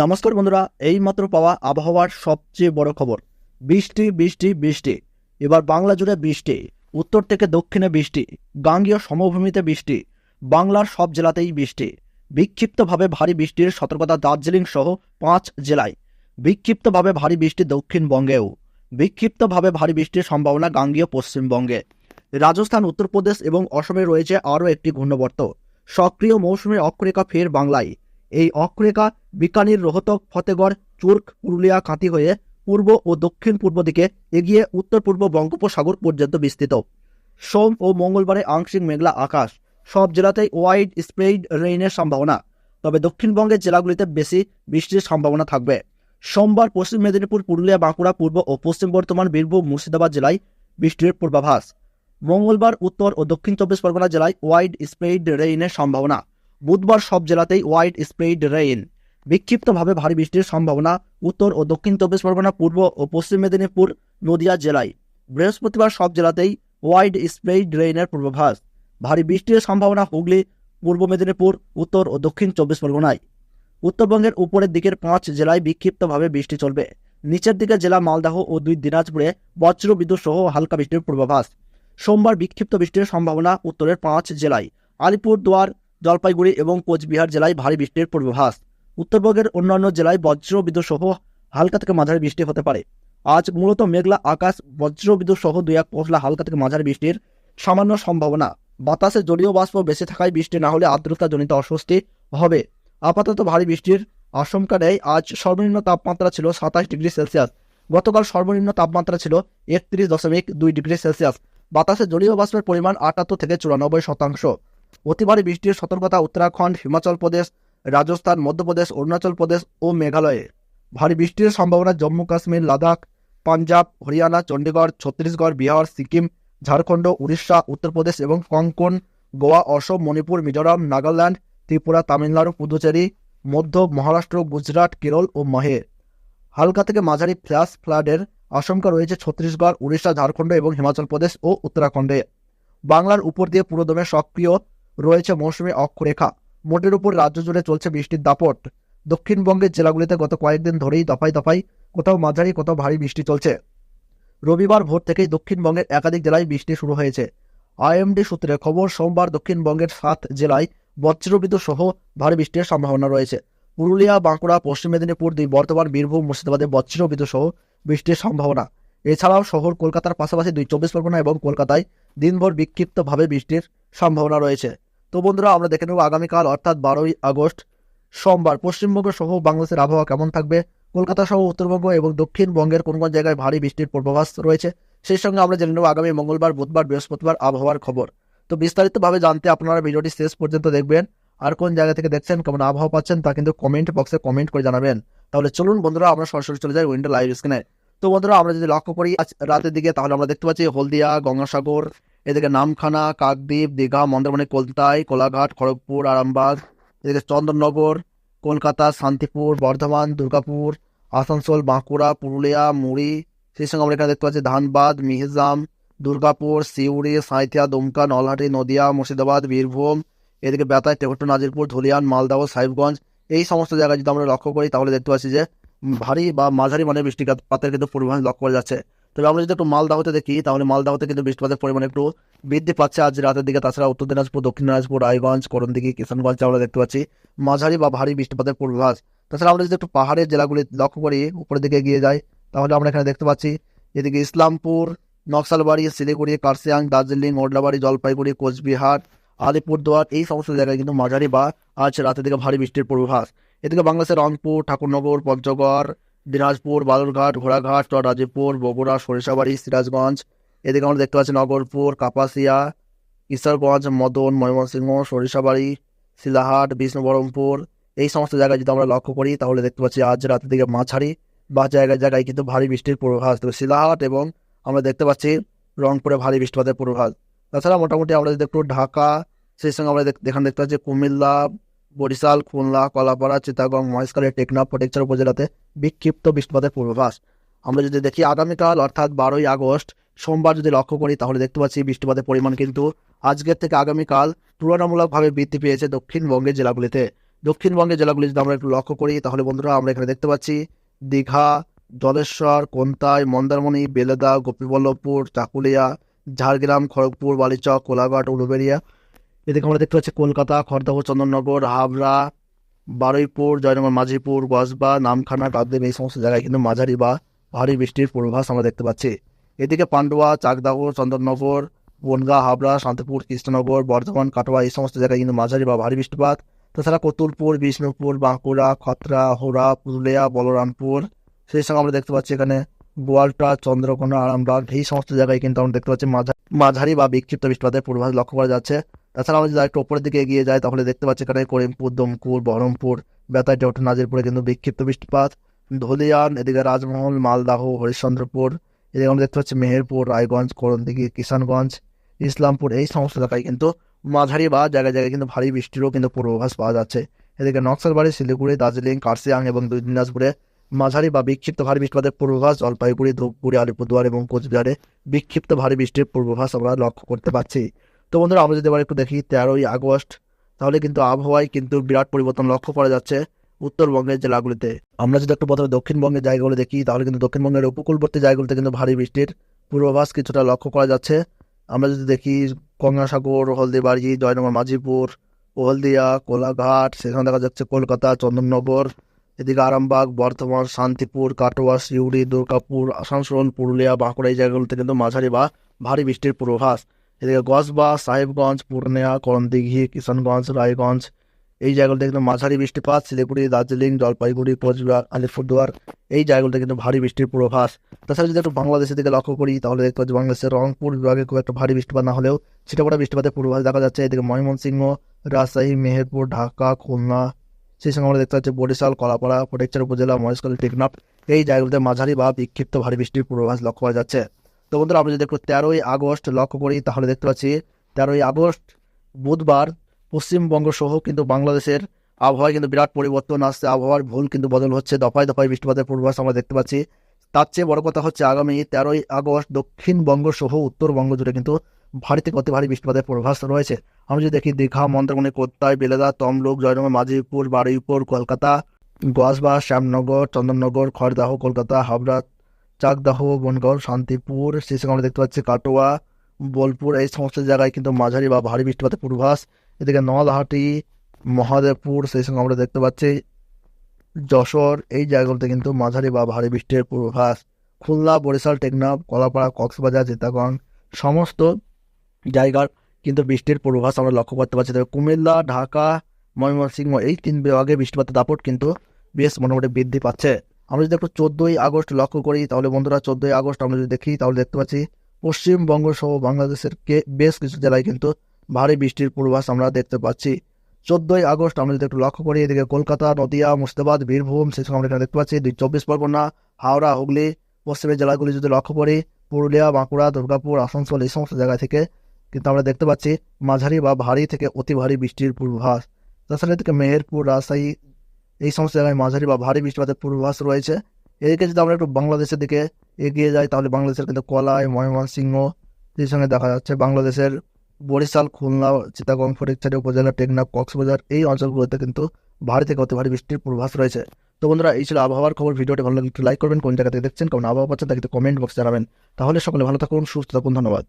নমস্কার বন্ধুরা, এইমাত্র পাওয়া আবহাওয়ার সবচেয়ে বড় খবর। বৃষ্টি বৃষ্টি বৃষ্টি। এবার বাংলা জুড়ে বৃষ্টি, উত্তর থেকে দক্ষিণে বৃষ্টি, গাঙ্গীয় সমভূমিতে বৃষ্টি, বাংলার সব জেলাতেই বৃষ্টি। বিক্ষিপ্তভাবে ভারী বৃষ্টির সতর্কতা দার্জিলিং সহ পাঁচ জেলায়। বিক্ষিপ্তভাবে ভারী বৃষ্টি দক্ষিণবঙ্গেও। বিক্ষিপ্তভাবে ভারী বৃষ্টির সম্ভাবনা গাঙ্গীয় পশ্চিমবঙ্গে। রাজস্থান, উত্তরপ্রদেশ এবং অসমে রয়েছে আরও একটি ঘূর্ণবর্ত। সক্রিয় মৌসুমী অক্ষরেখা ফের বাংলায়। এই অক্ষরেখা বিকানির রোহতক, ফতেগড়, চুর্ক, পুরুলিয়া কাঁতি হয়ে পূর্ব ও দক্ষিণ পূর্ব দিকে এগিয়ে উত্তর পূর্ব বঙ্গোপসাগর পর্যন্ত বিস্তৃত। সোম ও মঙ্গলবারে আংশিক মেঘলা আকাশ। সব জেলাতেই ওয়াইড স্প্রেড রেইনের সম্ভাবনা। তবে দক্ষিণবঙ্গের জেলাগুলিতে বেশি বৃষ্টির সম্ভাবনা থাকবে। সোমবার পশ্চিম মেদিনীপুর, পুরুলিয়া, বাঁকুড়া, পূর্ব ও পশ্চিম বর্ধমান, বীরভূম, মুর্শিদাবাদ জেলায় বৃষ্টির পূর্বাভাস। মঙ্গলবার উত্তর ও দক্ষিণ চব্বিশ পরগনা জেলায় ওয়াইড স্প্রেড রেইনের সম্ভাবনা। বুধবার সব জেলাতেই ওয়াইড স্প্রেড রেইন। বিক্ষিপ্তভাবে ভারী বৃষ্টির সম্ভাবনা উত্তর ও দক্ষিণ চব্বিশ পরগনা, পূর্ব ও পশ্চিম মেদিনীপুর, নদিয়া জেলায়। বৃহস্পতিবার সব জেলাতেই ওয়াইড স্প্রেড রেইনের পূর্বাভাস। ভারী বৃষ্টির সম্ভাবনা হুগলি, পূর্ব মেদিনীপুর, উত্তর ও দক্ষিণ চব্বিশ পরগনায়। উত্তরবঙ্গের উপরের দিকের পাঁচ জেলায় বিক্ষিপ্তভাবে বৃষ্টি চলবে। নিচের দিকে জেলা মালদাহ ও দুই দিনাজপুরে বজ্র বিদ্যুৎ সহ হালকা বৃষ্টির পূর্বাভাস। সোমবার বিক্ষিপ্ত বৃষ্টির সম্ভাবনা উত্তরের পাঁচ জেলায়। আলিপুরদুয়ার জলপাইগুড়ি এবং কোচবিহার জেলায় ভারী বৃষ্টির পূর্বাভাস। উত্তরবঙ্গের অন্যান্য জেলায় বজ্রবিদ্যুৎ সহ হালকা থেকে মাঝারি বৃষ্টি হতে পারে। আজ মূলত মেঘলা আকাশ বজ্রবিদ্যুৎ সহ দুই এক পশলা হালকা থেকে মাঝারি বৃষ্টির সামান্য সম্ভাবনা। বাতাসে জলীয় বাষ্প বেশি থাকায় বৃষ্টি না হলে আর্দ্রতাজনিত অস্বস্তি হবে। আপাতত ভারী বৃষ্টির আশঙ্কা নেই। আজ সর্বনিম্ন তাপমাত্রা ছিল সাতাশ ডিগ্রি সেলসিয়াস। গতকাল সর্বনিম্ন তাপমাত্রা ছিল একত্রিশ দশমিক দুই ডিগ্রি সেলসিয়াস। বাতাসে জলীয় বাষ্পের পরিমাণ আটাত্তর থেকে চুরানব্বই শতাংশ। অতি বৃষ্টির সতর্কতা উত্তরাখণ্ড, হিমাচল প্রদেশ, রাজস্থান, মধ্যপ্রদেশ, অরুণাচল প্রদেশ ও মেঘালয়ে। ভারী বৃষ্টির সম্ভাবনা জম্মু, কাশ্মীর, লাদাখ, পাঞ্জাব, হরিয়ানা, চণ্ডীগড়, ছত্তিশগড়, বিহার, সিকিম, ঝাড়খণ্ড, উড়িষ্যা, উত্তরপ্রদেশ এবং কঙ্কন গোয়া, অসম, মণিপুর, মিজোরাম, নাগাল্যান্ড, ত্রিপুরা, তামিলনাড়ু, পুদুচেরি, মধ্য মহারাষ্ট্র, গুজরাট, কেরল ও মাহে। হালকা থেকে মাঝারি ফ্ল্যাশ ফ্লাডের আশঙ্কা রয়েছে ছত্তিশগড়, উড়িষ্যা, ঝাড়খণ্ড এবং হিমাচল প্রদেশ ও উত্তরাখণ্ডে। বাংলার উপর দিয়ে পুরোদমে সক্রিয় রয়েছে মৌসুমী অক্ষরেখা। মোটের উপর রাজ্য জুড়ে চলছে বৃষ্টির দাপট। দক্ষিণবঙ্গের জেলাগুলিতে গত কয়েকদিন ধরেই দফায় দফায় কোথাও মাঝারি, কোথাও ভারী বৃষ্টি চলছে। রবিবার ভোর থেকেই দক্ষিণবঙ্গের একাধিক জেলায় বৃষ্টি শুরু হয়েছে। আইএমডি সূত্রে খবর, সোমবার দক্ষিণবঙ্গের সাত জেলায় বজ্রবিদ্যুৎ সহ ভারী বৃষ্টির সম্ভাবনা রয়েছে। পুরুলিয়া, বাঁকুড়া, পশ্চিম মেদিনীপুর, দুই বর্তমান বীরভূম, মুর্শিদাবাদে বজ্রবিদ্যুৎ সহ বৃষ্টির সম্ভাবনা। এছাড়াও শহর কলকাতার পাশাপাশি দুই চব্বিশ পরগনা এবং কলকাতায় দিনভর বিক্ষিপ্তভাবে বৃষ্টির সম্ভাবনা রয়েছে। তো বন্ধুরা, আমরা দেখে নেব আগামীকাল, অর্থাৎ বারোই আগস্ট, সোমবার। পশ্চিমবঙ্গ সহ বাংলাদেশের আবহাওয়া কেমন থাকবে? কলকাতা সহ উত্তরবঙ্গ এবং দক্ষিণবঙ্গের কোন কোন জায়গায় ভারী বৃষ্টির পূর্বাভাস রয়েছে? সেই সঙ্গে আমরা জেনে নেব আগামী মঙ্গলবার, বুধবার, বৃহস্পতিবার আবহাওয়ার খবর। তো বিস্তারিতভাবে জানতে আপনারা ভিডিওটি শেষ পর্যন্ত দেখবেন। আর কোন জায়গা থেকে দেখছেন, কেমন আবহাওয়া পাচ্ছেন, তা কিন্তু কমেন্ট বক্সে কমেন্ট করে জানাবেন। তাহলে চলুন বন্ধুরা, আমরা সরাসরি চলে যাই উইন্ডো লাইভ স্ক্রিনে। তো বন্ধুরা, আমরা যদি লক্ষ্য করি, আজ রাতের দিকে, তাহলে আমরা দেখতে পাচ্ছি হলদিয়া, গঙ্গাসাগর এদিকে নামখানা, কাকদ্বীপ, দীঘা, মন্দারমণি, কলতাই, কোলাঘাট, খড়গপুর, আরামবাগ, এদিকে চন্দননগর, কলকাতা, শান্তিপুর, বর্ধমান, দুর্গাপুর, আসানসোল, বাঁকুড়া, পুরুলিয়া, মুড়ি, সেই সঙ্গে আমরা এখানে দেখতে পাচ্ছি ধানবাদ, মিহিজাম, দুর্গাপুর, সিউড়ি, সাঁইথিয়া, দুমকা, নলহাটি, নদিয়া, মুর্শিদাবাদ, বীরভূম, এদিকে বেতায় টেকটু, নাজিরপুর, ধুলিয়ান মালদহ সাহেবগঞ্জ। এই সমস্ত জায়গায় যদি আমরা লক্ষ্য করি, তাহলে দেখতে পাচ্ছি যে ভারী বা মাঝারি মানের বৃষ্টিপাতের কিন্তু পরিমাণ লক্ষ্য করা যাচ্ছে। তবে আমরা যদি একটু মালদাহতে দেখি, তাহলে মালদাহতে কিন্তু বৃষ্টিপাতের পরিমাণ একটু বৃদ্ধি পাচ্ছে। আজ রাতের দিকে, তাছাড়া উত্তর দিনাজপুর, দক্ষিণ দিনাজপুর, রায়গঞ্জ, করণদিঘি, কিষানগঞ্জ আমরা দেখতে পাচ্ছি। মাঝারি বা ভারী বৃষ্টিপাতের পূর্বাভাস। তাছাড়া আমরা যদি একটু পাহাড়ের জেলাগুলি লক্ষ্য করি, উপরের দিকে এগিয়ে যাই, তাহলে আমরা এখানে দেখতে পাচ্ছি, এদিকে ইসলামপুর, নকশালবাড়ি, শিলিগুড়ি কার্সিয়াং দার্জিলিং ওডলাবাড়ি জলপাইগুড়ি, কোচবিহার, আলিপুরদুয়ার, এই সমস্ত জায়গায় কিন্তু মাঝারি বা আজ রাতের দিকে ভারী বৃষ্টির পূর্বাভাস। এদিকে বাংলাদেশের রংপুর, ঠাকুরনগর, পঞ্চগড় দিনাজপুর, বালুরঘাট, ঘোড়াঘাট চররাজীপুর বগুড়া, সরিষাবাড়ি, সিরাজগঞ্জ, এদিকে আমরা দেখতে পাচ্ছি নগরপুর, কাপাসিয়া, ঈশ্বরগঞ্জ, মদন, ময়মনসিংহ, সরিষাবাড়ি, শিলাহাট, বিষ্ণুবরমপুর, এই সমস্ত জায়গায় যদি আমরা লক্ষ্য করি, তাহলে দেখতে পাচ্ছি আজ রাতের দিকে মাঝারি বা জায়গায় জায়গায় কিন্তু ভারী বৃষ্টির পূর্বাভাস। শিলাহাট এবং আমরা দেখতে পাচ্ছি রংপুরে ভারী বৃষ্টিপাতের পূর্বাভাস। তাছাড়া মোটামুটি আমরা যদি একটু ঢাকা, সেই সঙ্গে আমরা এখানে দেখতে পাচ্ছি কুমিল্লা বরিশাল, খুলনা, কলাপাড়া চিতাগং মহেশখালী, টেকনাফ, ফটিকচর উপজেলাতে বিক্ষিপ্ত বৃষ্টিপাতের পূর্বাভাস। আমরা যদি দেখি আগামীকাল, অর্থাৎ বারোই আগস্ট, সোমবার যদি লক্ষ্য করি, তাহলে দেখতে পাচ্ছি বৃষ্টিপাতের পরিমাণ কিন্তু আজকের থেকে আগামীকাল তুলনামূলকভাবে বৃদ্ধি পেয়েছে দক্ষিণবঙ্গের জেলাগুলিতে। দক্ষিণবঙ্গের জেলাগুলি যদি আমরা একটু লক্ষ্য করি, তাহলে বন্ধুরা আমরা এখানে দেখতে পাচ্ছি দীঘা জলেশ্বর কোন্তাই, মন্দারমণি, বেলেদা, গোপীবল্লভপুর, চাকুলিয়া, ঝাড়গ্রাম, খড়গপুর, বালিচক, কোলাঘাট উলুবেড়িয়া এদিকে আমরা দেখতে পাচ্ছি কলকাতা, খড়দহ, চন্দননগর, হাবড়া, বারুইপুর, জয়নগর, মাঝিপুর গসবা নামখানা কাকদ্বীপ এই সমস্ত জায়গায় কিন্তু মাঝারি বা ভারী বৃষ্টির পূর্বাভাস আমরা দেখতে পাচ্ছি। এদিকে পান্ডুয়া, চাকদাহ, চন্দননগর, বনগাঁ, হাবড়া, শান্তিপুর, কৃষ্ণনগর, বর্ধমান, কাটোয়া, এই সমস্ত জায়গায় কিন্তু মাঝারি বা ভারী বৃষ্টিপাত। তাছাড়া কতুলপুর, বিষ্ণুপুর, বাঁকুড়া, খতরা হোরা পুরুলিয়া, বলরামপুর, সেই সঙ্গে আমরা দেখতে পাচ্ছি এখানে গোয়ালটা, চন্দ্রকোনা, আরামবাগ, এই সমস্ত জায়গায় কিন্তু আমরা দেখতে পাচ্ছি মাঝা- মাঝারি বা বিক্ষিপ্ত বৃষ্টিপাতের পূর্বাভাস লক্ষ্য করা যাচ্ছে। তাছাড়া আমরা যদি একটু ওপরের দিকে এগিয়ে যাই, তাহলে দেখতে পাচ্ছি এখানে করিমপুর দমকুর বহরমপুর বেতাই ডট নাজিরপুরে কিন্তু বিক্ষিপ্ত বৃষ্টিপাত। ধুলিয়ান, এদিকে রাজমহল, মালদাহ, হরিশ্চন্দ্রপুর, এদিকে আমরা দেখতে পাচ্ছি মেহেরপুর, রায়গঞ্জ, করণদিঘি, কিষানগঞ্জ, ইসলামপুর, এই সমস্ত এলাকায় কিন্তু মাঝারি বা জায়গায় জায়গায় কিন্তু ভারী বৃষ্টিরও কিন্তু পূর্বাভাস পাওয়া যাচ্ছে। এদিকে নকশালবাড়ি, শিলিগুড়ি, দার্জিলিং কার্সিয়াং এবং দুই দিনাজপুরে মাঝারি বা বিক্ষিপ্ত ভারী বৃষ্টিপাতের পূর্বাভাস জলপাইগুড়ি, ধূপগুড়ি, আলিপুরদুয়ার এবং কোচবিহারে বিক্ষিপ্ত ভারী বৃষ্টির পূর্বাভাস আমরা লক্ষ্য করতে পারছি। তো বন্ধুরা, আমরা যদি এবার একটু দেখি তেরোই আগস্ট, তাহলে কিন্তু আবহাওয়ায় কিন্তু বিরাট পরিবর্তন লক্ষ্য করা যাচ্ছে উত্তরবঙ্গের জেলাগুলিতে। আমরা যদি একটু প্রথমে দক্ষিণবঙ্গের জায়গাগুলো দেখি, তাহলে কিন্তু দক্ষিণবঙ্গের উপকূলবর্তী জায়গাগুলিতে কিন্তু ভারী বৃষ্টির পূর্বাভাস কিছুটা লক্ষ্য করা যাচ্ছে। আমরা যদি দেখি গঙ্গাসাগর, হলদিবাড়ি, জয়নগর মাঝিপুর হলদিয়া, কোলাঘাট, সেখানে দেখা যাচ্ছে কলকাতা, চন্দননগর, এদিকে আরামবাগ, বর্ধমান, শান্তিপুর, কাটোয়া, সিউড়ি, দুর্গাপুর, আসানসোল, পুরুলিয়া, বাঁকুড়া এই জায়গাগুলোতে কিন্তু মাঝারি বা ভারী বৃষ্টির পূর্বাভাস। এদিকে গসবা সাহেবগঞ্জ, পূর্ণিয়া করণদিঘি কিষানগঞ্জ রায়গঞ্জ, এই জায়গাগুলোতে কিন্তু মাঝারি বৃষ্টিপাত, শিলিগুড়ি, দার্জিলিং, জলপাইগুড়ি, কোচবিহার, আলিপুরদুয়ার, এই জায়গাগুলোতে কিন্তু ভারী বৃষ্টির পূর্বাভাস। তাছাড়া যদি একটু বাংলাদেশের দিকে লক্ষ্য করি, তাহলে দেখতে পাচ্ছি বাংলাদেশের রংপুর বিভাগে খুব একটা ভারী বৃষ্টিপাত না হলেও ছিটাপড়া বৃষ্টিপাতের পূর্বাভাস দেখা যাচ্ছে। এদিকে ময়মনসিংহ, রাজশাহী, মেহেরপুর, ঢাকা, খুলনা, সেই সঙ্গে আমরা দেখতে পাচ্ছি বরিশাল, কলাপাড়া ফটিকচার উপজেলা, মহেশখালী, টেকনাফ, এই জায়গাগুলোতে মাঝারি বা বিক্ষিপ্ত ভারী বৃষ্টির পূর্বাভাস লক্ষ্য করা যাচ্ছে। তো বন্ধুরা, আমরা যদি একটু তেরোই আগস্ট লক্ষ্য করি, তাহলে দেখতে পাচ্ছি তেরোই আগস্ট, বুধবার পশ্চিমবঙ্গ সহ কিন্তু বাংলাদেশের আবহাওয়ায় কিন্তু বিরাট পরিবর্তন আসছে। আবহাওয়ার ভুল কিন্তু বদল হচ্ছে, দফায় দফায় বৃষ্টিপাতের পূর্বাভাস আমরা দেখতে পাচ্ছি। তার চেয়ে বড় কথা হচ্ছে আগামী তেরোই আগস্ট দক্ষিণবঙ্গ সহ উত্তরবঙ্গ জুড়ে কিন্তু ভারী থেকে অতি ভারী বৃষ্টিপাতের পূর্বাভাস রয়েছে। আমরা যদি দেখি দীঘা, মন্দারমণি কোত্তায় বেলেদা, তমলুক, জয়নগর মাঝিপুর বারুইপুর, কলকাতা গসবা শ্যামনগর, চন্দননগর খড়দাহ কলকাতা হাবড়া চাকদাহ বনগড় শান্তিপুর সেই আমরা দেখতে পাচ্ছি কাটোয়া, বোলপুর, এই সমস্ত জায়গায় কিন্তু মাঝারি বা ভারী বৃষ্টিপাতের পূর্বাভাস। এদিকে নলহাটি, মহাদেবপুর, সেই সঙ্গে আমরা দেখতে পাচ্ছি যশোর, এই জায়গাগুলোতে কিন্তু মাঝারি বা ভারী বৃষ্টির পূর্বাভাস। খুলনা, বরিশাল, টেকনাফ, কলাপাড়া, কক্সবাজার চিতাগঞ্জ সমস্ত জায়গার কিন্তু বৃষ্টির পূর্বাভাস আমরা লক্ষ্য করতে পারছি। তবে কুমিল্লা, ঢাকা, ময়মনসিংহ, এই তিন বিভাগে বৃষ্টিপাতের দাপট কিন্তু বেশ মোটামুটি বৃদ্ধি পাচ্ছে। আমরা যদি একটু চোদ্দোই আগস্ট লক্ষ্য করি, তাহলে বন্ধুরা চোদ্দোই আগস্ট আমরা যদি দেখি, তাহলে দেখতে পাচ্ছি পশ্চিমবঙ্গ সহ বাংলাদেশের বেশ কিছু জেলায় কিন্তু ভারী বৃষ্টির পূর্বাভাস আমরা দেখতে পাচ্ছি। চোদ্দোই আগস্ট আমরা যদি একটু লক্ষ্য করি, এদিকে কলকাতা, নদিয়া, মুর্শিদাবাদ, বীরভূম সঙ্গে আমরা এখানে দেখতে পাচ্ছি। দুই চব্বিশ পরগনা, হাওড়া, হুগলি, পশ্চিমের জেলাগুলি যদি লক্ষ্য করি, পুরুলিয়া, বাঁকুড়া, দুর্গাপুর, আসানসোল, এই সমস্ত জায়গা থেকে কিন্তু আমরা দেখতে পাচ্ছি মাঝারি বা ভারী থেকে অতি ভারী বৃষ্টির পূর্বাভাস। তাছাড়া এদিকে মেহেরপুর, রাজশাহী এই সমস্ত জায়গায় মাঝারি বা ভারী বৃষ্টিপাতের পূর্বাভাস রয়েছে। এদিকে যদি আমরা একটু বাংলাদেশের দিকে এগিয়ে যাই, তাহলে বাংলাদেশের কিন্তু কলাই, ময়মনসিংহ সেই সঙ্গে দেখা যাচ্ছে বাংলাদেশের বরিশাল, খুলনা, চিটাগং, ফটিকছড়ি উপজেলা, টেকনাফ, কক্সবাজার এই অঞ্চলগুলোতে কিন্তু ভারী থেকে অতি ভারী বৃষ্টির পূর্বাভাস রয়েছে। তো বন্ধুরা, এই ছিল আবহাওয়ার খবর। ভিডিওটি ভালো লাগলে একটু লাইক করবেন, কোন জায়গা থেকে দেখছেন, কেমন আবহাওয়া পাচ্ছেন তাকে কমেন্ট বক্সে জানাবেন। তাহলে সকলে ভালো থাকুন, সুস্থ থাকুন, ধন্যবাদ।